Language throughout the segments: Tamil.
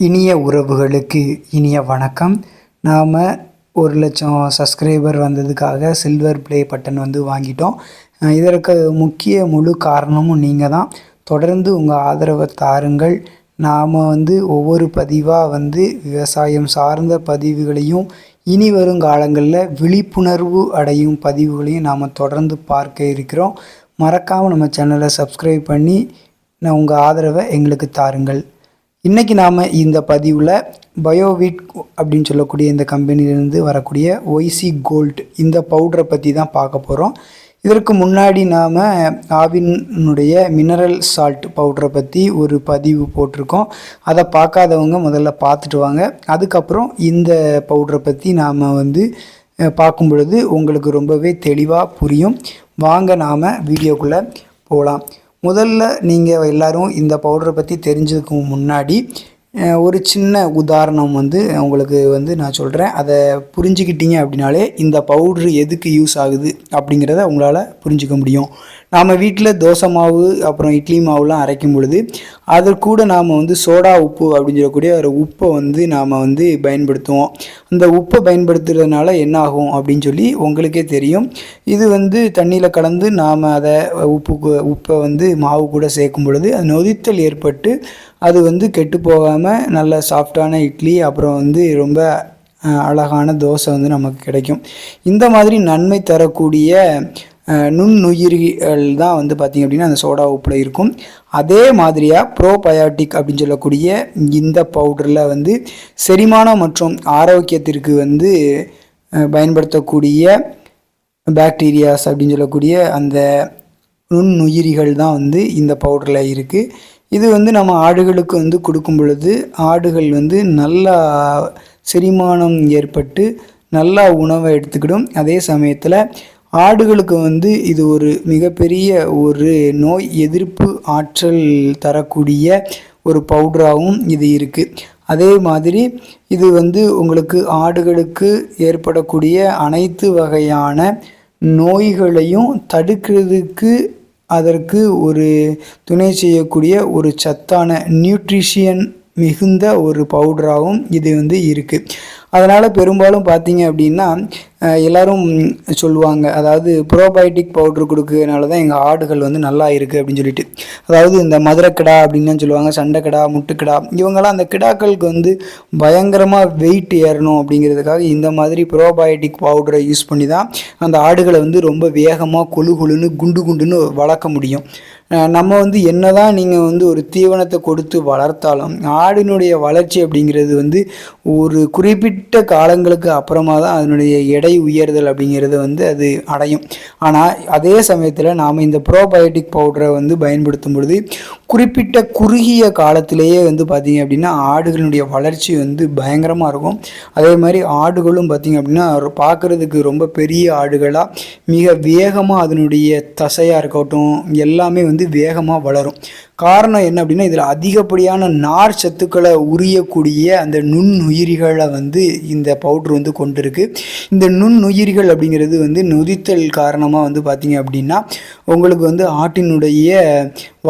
இனிய உறவுகளுக்கு இனிய வணக்கம். நாம் ஒரு லட்சம் சப்ஸ்கிரைபர் வந்ததுக்காக சில்வர் ப்ளே பட்டன் வந்து வாங்கிட்டோம். இதற்கு முக்கிய முழு காரணமும் நீங்கள் தான். தொடர்ந்து உங்கள் ஆதரவை தாருங்கள். நாம் வந்து ஒவ்வொரு பதிவாக வந்து விவசாயம் சார்ந்த பதிவுகளையும் இனி வரும் காலங்களில் விழிப்புணர்வு அடையும் பதிவுகளையும் நாம் தொடர்ந்து பார்க்க இருக்கிறோம். மறக்காமல் நம்ம சேனலை சப்ஸ்கிரைப் பண்ணி நான் உங்கள் ஆதரவை எங்களுக்கு தாருங்கள். இன்றைக்கி நாம் இந்த பதிவில் பயோவிட் அப்படின்னு சொல்லக்கூடிய இந்த கம்பெனிலேருந்து வரக்கூடிய ஒய்சி கோல்ட் இந்த பவுடரை பற்றி தான் பார்க்க போகிறோம் இதற்கு முன்னாடி நாம் ஆவினுடைய மினரல் சால்ட் பவுடரை பற்றி ஒரு பதிவு போட்டிருக்கோம். அதை பார்க்காதவங்க முதல்ல பார்த்துட்டு வாங்க. அதுக்கப்புறம் இந்த பவுடரை பற்றி நாம் வந்து பார்க்கும் பொழுது உங்களுக்கு ரொம்பவே தெளிவாக புரியும். வாங்க நாம் வீடியோக்குள்ளே போகலாம் முதல்ல நீங்கள் எல்லாரும் இந்த பவுடரை பற்றி தெரிஞ்சதுக்கு முன்னாடி ஒரு சின்ன உதாரணம் வந்து உங்களுக்கு வந்து நான் சொல்கிறேன் அதை புரிஞ்சுக்கிட்டீங்க அப்படின்னாலே இந்த பவுட்ரு எதுக்கு யூஸ் ஆகுது அப்படிங்கிறத உங்களால் புரிஞ்சுக்க முடியும். நாம் வீட்டில் தோசை மாவு அப்புறம் இட்லி மாவுலாம் அரைக்கும் பொழுது அது கூட நாம் வந்து சோடா உப்பு அப்படின்னு சொல்லக்கூடிய ஒரு உப்பை வந்து நாம் வந்து பயன்படுத்துவோம். அந்த உப்பை பயன்படுத்துறதுனால என்ன ஆகும் அப்படின்னு சொல்லி உங்களுக்கே தெரியும். இது வந்து தண்ணியில் கலந்து நாம் அதை உப்பு உப்பை வந்து மாவு கூட சேர்க்கும் பொழுது அது நொதித்தல் ஏற்பட்டு அது வந்து கெட்டு போகாமல் நல்ல சாஃப்டான இட்லி அப்புறம் வந்து ரொம்ப அழகான தோசை வந்து நமக்கு கிடைக்கும். இந்த மாதிரி நன்மை தரக்கூடிய நுண்ணுயிர்கள் நுண்ணுயிரிகள் தான் வந்து பார்த்திங்க அப்படின்னா அந்த சோடா உப்பில் இருக்கும். அதே மாதிரியாக ப்ரோபயோட்டிக் அப்படின்னு சொல்லக்கூடிய இந்த பவுடரில் வந்து செரிமானம் மற்றும் ஆரோக்கியத்திற்கு வந்து பயன்படுத்தக்கூடிய பாக்டீரியாஸ் அப்படின்னு சொல்லக்கூடிய அந்த நுண்ணுயிரிகள் தான் வந்து இந்த பவுடரில் இருக்குது இது வந்து நம்ம ஆடுகளுக்கு வந்து கொடுக்கும் பொழுது ஆடுகள் வந்து நல்லா செரிமானம் ஏற்பட்டு நல்லா உணவை எடுத்துக்கிடும். அதே சமயத்தில் ஆடுகளுக்கு வந்து இது ஒரு மிகப்பெரிய ஒரு நோய் எதிர்ப்பு ஆற்றல் தரக்கூடிய ஒரு பவுடராகவும் இது இருக்குது அதே மாதிரி இது வந்து உங்களுக்கு ஆடுகளுக்கு ஏற்படக்கூடிய அனைத்து வகையான நோய்களையும் தடுக்கிறதுக்கு அதற்கு ஒரு துணை செய்யக்கூடிய ஒரு சத்தான நியூட்ரிஷியன் மிகுந்த ஒரு பவுடராகவும் இது வந்து இருக்குது அதனால் பெரும்பாலும் பார்த்தீங்க அப்படின்னா எல்லாரும் சொல்லுவாங்க அதாவது ப்ரோபயோட்டிக் பவுட்ரு கொடுக்கறதுனால தான் எங்கள் ஆடுகள் வந்து நல்லா இருக்குது அப்படின்னு சொல்லிட்டு. அதாவது இந்த மதுரக்கிடா அப்படின்னு தான் சொல்லுவாங்க சண்டைக்கிடா முட்டுக்கிடா. இவங்கெல்லாம் அந்த கிடாக்களுக்கு வந்து பயங்கரமாக வெயிட் ஏறணும் அப்படிங்கிறதுக்காக இந்த மாதிரி ப்ரோபயோட்டிக் பவுடரை யூஸ் பண்ணி தான் அந்த ஆடுகளை வந்து ரொம்ப வேகமாக கொழு கொழுன்னு குண்டு குண்டுன்னு வளர்க்க முடியும். நம்ம வந்து என்ன தான் நீங்கள் வந்து ஒரு தீவனத்தை கொடுத்து வளர்த்தாலும் ஆடினுடைய வளர்ச்சி அப்படிங்கிறது வந்து ஒரு குறிப்பிட்ட காலங்களுக்கு அப்புறமா தான் அதனுடைய எடை உயர்தல் அப்படிங்கிறது வந்து அது அடையும். ஆனால் அதே சமயத்தில் நாம் இந்த ப்ரோபயோட்டிக் பவுடரை வந்து பயன்படுத்தும் பொழுது குறிப்பிட்ட குறுகிய காலத்திலேயே வந்து பார்த்திங்க அப்படின்னா ஆடுகளினுடைய வளர்ச்சி வந்து பயங்கரமாக இருக்கும். அதே மாதிரி ஆடுகளும் பார்த்திங்க அப்படின்னா பார்க்குறதுக்கு ரொம்ப பெரிய ஆடுகளாக மிக வேகமாக அதனுடைய தசையாக இருக்கட்டும் எல்லாமே வந்து வேகமாக வளரும். காரணம் என்ன அப்படின்னா இதில் அதிகப்படியான நார் சத்துக்களை உரியக்கூடிய அந்த நுண்ணுயிரிகளை வந்து இந்த பவுட்ரு வந்து கொண்டிருக்கு. இந்த நுண்ணுயிரிகள் அப்படிங்கிறது வந்து நொதித்தல் காரணமாக வந்து பார்த்தீங்க அப்படின்னா உங்களுக்கு வந்து ஆட்டினுடைய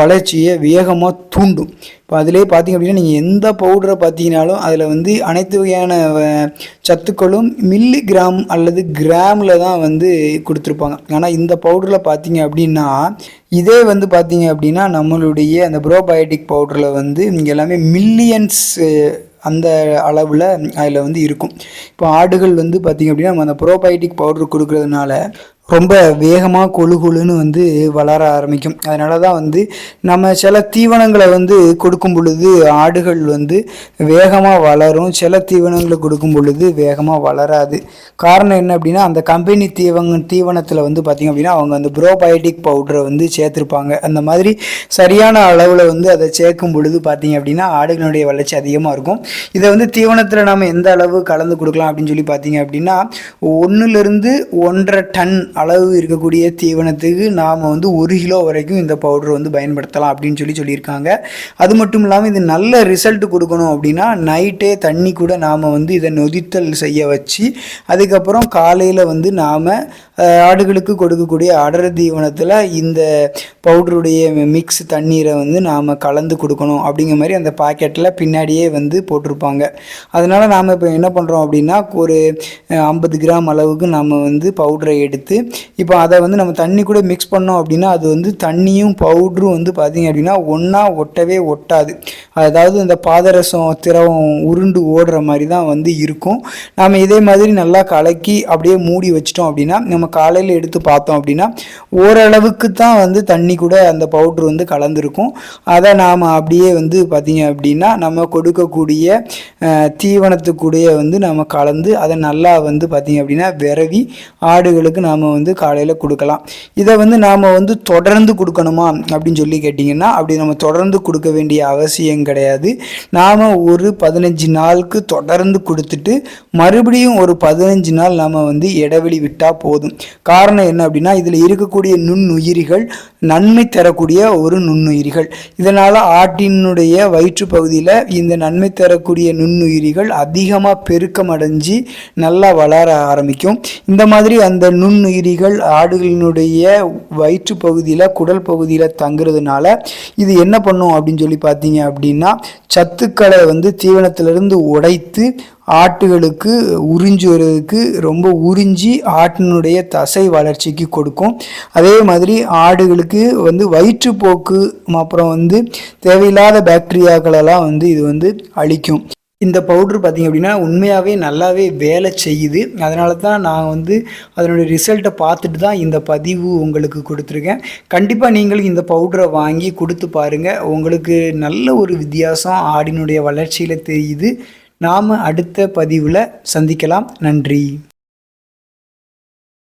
வளர்ச்சியை வேகமாக தூண்டும். இப்போ அதிலே பார்த்தீங்க அப்படின்னா நீங்கள் எந்த பவுடரை பார்த்தீங்கனாலும் அதில் வந்து அனைத்து வகையான சத்துக்களும் மில்லி கிராம் அல்லது கிராமில் தான் வந்து கொடுத்துருப்பாங்க. ஆனால் இந்த பவுடரில் பார்த்தீங்க அப்படின்னா இதே வந்து பார்த்தீங்க அப்படின்னா நம்மளுடைய அந்த ப்ரோபயோட்டிக் பவுடரில் வந்து இங்கே எல்லாமே மில்லியன்ஸ் அந்த அளவில் அதில் வந்து இருக்கும். இப்போ ஆடுகள் வந்து பார்த்திங்க அப்படின்னா நம்ம அந்த ப்ரோபயோட்டிக் பவுடர் கொடுக்கறதுனால ரொம்ப வேகமாக கொழு கொழுன்னு வந்து வளர ஆரம்பிக்கும். அதனால தான் வந்து நம்ம சில தீவனங்களை வந்து கொடுக்கும் பொழுது ஆடுகள் வந்து வேகமாக வளரும். சில தீவனங்களை கொடுக்கும் பொழுது வேகமாக வளராது. காரணம் என்ன அப்படின்னா அந்த கம்பெனி தீவங்க தீவனத்தில் வந்து பார்த்திங்க அப்படின்னா அவங்க அந்த ப்ரோபயோட்டிக் பவுடரை வந்து சேர்த்துருப்பாங்க. அந்த மாதிரி சரியான அளவில் வந்து அதை சேர்க்கும் பொழுது பார்த்திங்க அப்படின்னா ஆடுகளுடைய வளர்ச்சி அதிகமாக இருக்கும். இதை வந்து தீவனத்தில் நாம் எந்த அளவு கலந்து கொடுக்கலாம் அப்படின்னு சொல்லி பார்த்தீங்க அப்படின்னா ஒன்றுலேருந்து ஒன்றரை டன் அளவு இருக்கக்கூடிய தீவனத்துக்கு நாம் வந்து ஒரு கிலோ வரைக்கும் இந்த பவுடர் வந்து பயன்படுத்தலாம் அப்படின்னு சொல்லி சொல்லியிருக்காங்க. அது மட்டும் இல்லாமல் இது நல்ல ரிசல்ட் கொடுக்கணும் அப்படின்னா நைட்டே தண்ணி கூட நாம் வந்து இதை நொதித்தல் செய்ய வச்சு அதுக்கப்புறம் காலையில் வந்து நாம் ஆடுகளுக்கு கொடுக்கக்கூடிய அடர் தீவனத்தில் இந்த பவுடருடைய மிக்ஸ் தண்ணீரை வந்து நாம் கலந்து கொடுக்கணும் அப்படிங்கிற மாதிரி அந்த பாக்கெட்டில் பின்னாடியே வந்து போட்டிருப்பாங்க. அதனால் நாம் இப்போ என்ன பண்ணுறோம் அப்படின்னா ஒரு ஐம்பது கிராம் அளவுக்கு நாம் வந்து பவுடரை எடுத்து இப்போ அதை வந்து நம்ம தண்ணி கூட மிக்ஸ் பண்ணோம் அப்படின்னா அது வந்து தண்ணியும் பவுடரும் வந்து பார்த்திங்க அப்படின்னா ஒன்றா ஒட்டவே ஒட்டாது. அதாவது இந்த பாதரசம் திரவம் உருண்டு ஓடுற மாதிரி தான் வந்து இருக்கும். நாம் இதே மாதிரி நல்லா கலக்கி அப்படியே மூடி வச்சிட்டோம் அப்படின்னா நம்ம காலையில் எடுத்து பார்த்தோம் அப்படின்னா ஓரளவுக்கு தான் வந்து தண்ணி கூட அந்த பவுட்ரு வந்து கலந்துருக்கும். அதை நாம் அப்படியே வந்து பார்த்திங்க அப்படின்னா நம்ம கொடுக்கக்கூடிய தீவனத்துக்குடைய வந்து நம்ம கலந்து அதை நல்லா வந்து பார்த்திங்க அப்படின்னா விரவி ஆடுகளுக்கு நாம் வந்து காலையில் கொடுக்கலாம். இதை வந்து நாம் வந்து தொடர்ந்து கொடுக்கணுமா அப்படின்னு சொல்லி கேட்டிங்கன்னா அப்படி நம்ம தொடர்ந்து கொடுக்க வேண்டிய அவசியம் கிடையாது. நாம் ஒரு பதினஞ்சு நாளுக்கு தொடர்ந்து கொடுத்துட்டு மறுபடியும் ஒரு பதினஞ்சு நாள் நாம் வந்து இடைவெளி விட்டால் போதும். காரணம் என்ன அப்படின்னா இதில் இருக்கக்கூடிய நுண்ணுயிரிகள் நன்மை தரக்கூடிய ஒரு நுண்ணுயிரிகள். இதனால் ஆட்டினுடைய வயிற்று பகுதியில் இந்த நன்மை தரக்கூடிய நுண்ணுயிரிகள் அதிகமாக பெருக்கம் அடைஞ்சு நல்லா வளர ஆரம்பிக்கும். இந்த மாதிரி அந்த நுண்ணுயிரிகள் ஆடுகளினுடைய வயிற்று பகுதியில் குடல் பகுதியில் தங்குறதுனால இது என்ன பண்ணும் அப்படின்னு சொல்லி பார்த்தீங்க அப்படின்னா சத்துக்களை வந்து தீவனத்திலிருந்து உடைத்து ஆட்டுகளுக்கு உறிஞ்சி வர்றதுக்கு ரொம்ப உறிஞ்சி ஆட்டினுடைய தசை வளர்ச்சிக்கு கொடுக்கும். அதே மாதிரி ஆடுகளுக்கு வந்து வயிற்றுப்போக்கு அப்புறம் வந்து தேவையில்லாத பாக்டீரியாக்களெல்லாம் வந்து இது வந்து அழிக்கும். இந்த பவுட்ரு பார்த்திங்க அப்படின்னா உண்மையாகவே நல்லாவே வேலை செய்யுது. அதனால தான் நான் வந்து அதனுடைய ரிசல்ட்டை பார்த்துட்டு தான் இந்த பதிவு உங்களுக்கு கொடுத்துருக்கேன். கண்டிப்பாக நீங்களும் இந்த பவுடரை வாங்கி கொடுத்து பாருங்கள் உங்களுக்கு நல்ல ஒரு வித்தியாசம் ஆடினுடைய வளர்ச்சியில் தெரியுது. நாம் அடுத்த பதிவில் சந்திக்கலாம். நன்றி.